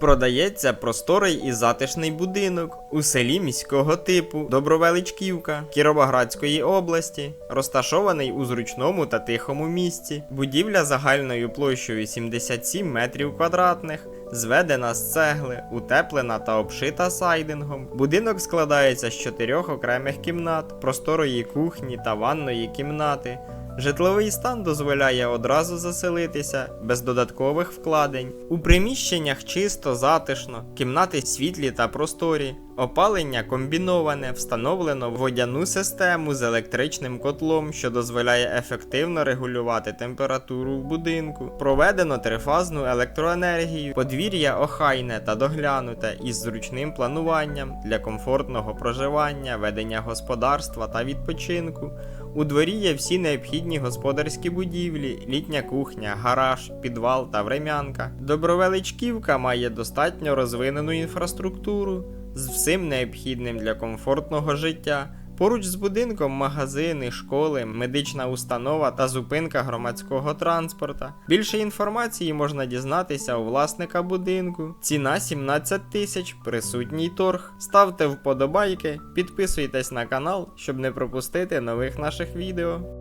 Продається просторий і затишний будинок у селі міського типу Добровеличківка Кіровоградської області, розташований у зручному та тихому місці. Будівля загальною площею 77 метрів квадратних, зведена з цегли, утеплена та обшита сайдингом. Будинок складається з чотирьох окремих кімнат, просторої кухні та ванної кімнати. Житловий стан дозволяє одразу заселитися без додаткових вкладень. У приміщеннях чисто, затишно, кімнати світлі та просторі. Опалення комбіноване, встановлено водяну систему з електричним котлом, що дозволяє ефективно регулювати температуру в будинку. Проведено трифазну електроенергію, подвір'я охайне та доглянуте із зручним плануванням для комфортного проживання, ведення господарства та відпочинку. У дворі є всі необхідні господарські будівлі, літня кухня, гараж, підвал та времянка. Добровеличківка має достатньо розвинену інфраструктуру з всім необхідним для комфортного життя. Поруч з будинком магазини, школи, медична установа та зупинка громадського транспорта. Більше інформації можна дізнатися у власника будинку. Ціна 17 тисяч, присутній торг. Ставте вподобайки, підписуйтесь на канал, щоб не пропустити нових наших відео.